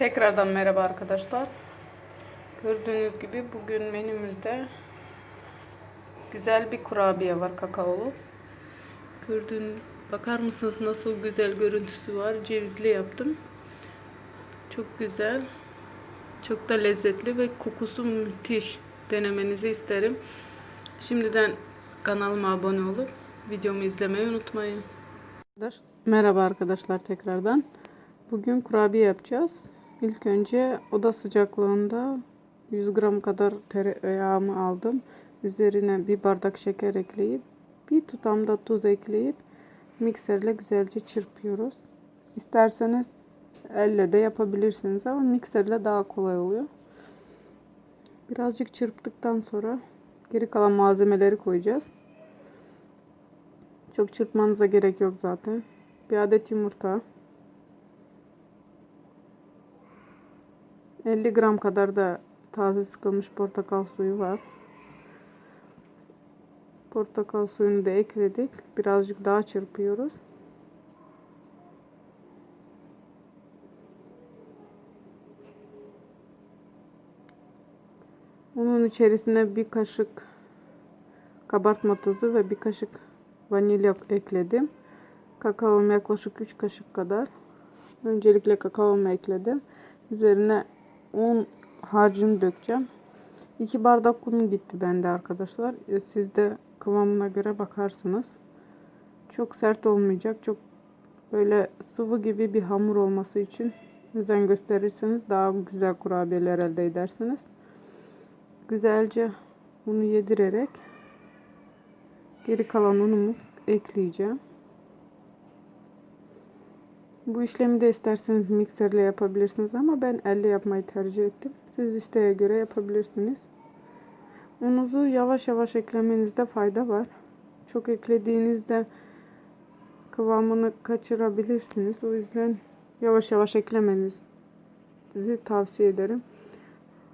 Tekrardan merhaba arkadaşlar. Gördüğünüz gibi bugün menümüzde güzel bir kurabiye var kakaolu. Gördüğün bakar mısınız nasıl güzel görüntüsü var. Cevizli yaptım. Çok güzel. Çok da lezzetli ve kokusu müthiş. Denemenizi isterim. Şimdiden kanalıma abone olup videomu izlemeyi unutmayın. Merhaba arkadaşlar tekrardan. Bugün kurabiye yapacağız. İlk önce oda sıcaklığında 100 gram kadar tereyağımı aldım. Üzerine bir bardak şeker ekleyip bir tutam da tuz ekleyip mikserle güzelce çırpıyoruz. İsterseniz elle de yapabilirsiniz ama mikserle daha kolay oluyor. Birazcık çırptıktan sonra geri kalan malzemeleri koyacağız. Çok çırpmanıza gerek yok zaten. Bir adet yumurta. 50 gram kadar da taze sıkılmış portakal suyu var. Portakal suyunu da ekledik. Birazcık daha çırpıyoruz. Bunun içerisine bir kaşık kabartma tozu ve bir kaşık vanilya ekledim. Kakaom yaklaşık 3 kaşık kadar. Öncelikle kakaomu ekledim. Üzerine un harcını dökeceğim. 2 bardak un gitti bende arkadaşlar. E, siz de kıvamına göre bakarsınız. Çok sert olmayacak. Çok böyle sıvı gibi bir hamur olması için özen gösterirseniz daha güzel kurabiyeler elde edersiniz. Güzelce unu yedirerek geri kalan unumu ekleyeceğim. Bu işlemi de isterseniz mikserle yapabilirsiniz ama ben elle yapmayı tercih ettim. Siz isteğe göre yapabilirsiniz. Unuzu yavaş yavaş eklemenizde fayda var. Çok eklediğinizde kıvamını kaçırabilirsiniz. O yüzden yavaş yavaş eklemenizi tavsiye ederim.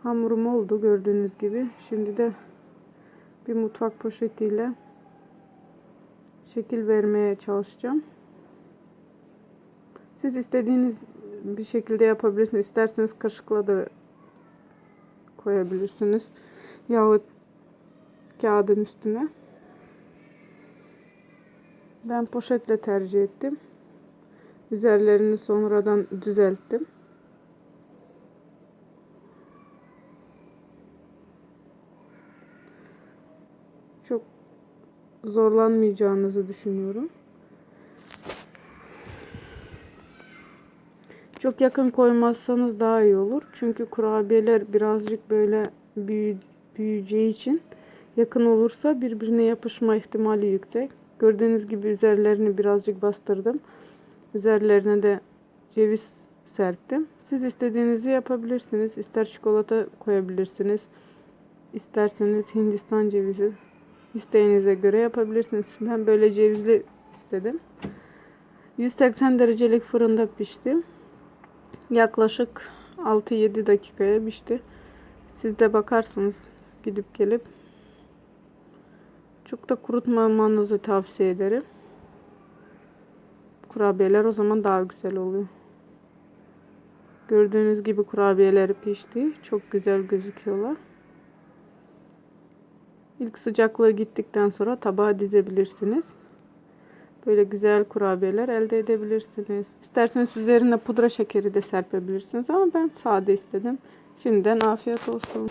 Hamurum oldu gördüğünüz gibi. Şimdi de bir mutfak poşetiyle şekil vermeye çalışacağım. Siz istediğiniz bir şekilde yapabilirsiniz. İsterseniz kaşıkla da koyabilirsiniz. Yahut kağıdın üstüne. Ben poşetle tercih ettim. Üzerlerini sonradan düzelttim. Çok zorlanmayacağınızı düşünüyorum. Çok yakın koymazsanız daha iyi olur. Çünkü kurabiyeler birazcık böyle büyü, büyüyeceği için yakın olursa birbirine yapışma ihtimali yüksek. Gördüğünüz gibi üzerlerini birazcık bastırdım. Üzerlerine de ceviz serptim. Siz istediğinizi yapabilirsiniz. İster çikolata koyabilirsiniz. İsterseniz Hindistan cevizi isteğinize göre yapabilirsiniz. Ben böyle cevizli istedim. 180 derecelik fırında pişti. Yaklaşık 6-7 dakikaya pişti. Siz de bakarsınız gidip gelip. Çok da kurutmamanızı tavsiye ederim. Kurabiyeler o zaman daha güzel oluyor. Gördüğünüz gibi kurabiyeleri pişti. Çok güzel gözüküyorlar. İlk sıcaklığı gittikten sonra tabağa dizebilirsiniz. Böyle güzel kurabiyeler elde edebilirsiniz. İsterseniz üzerine pudra şekeri de serpebilirsiniz ama ben sade istedim. Şimdiden afiyet olsun.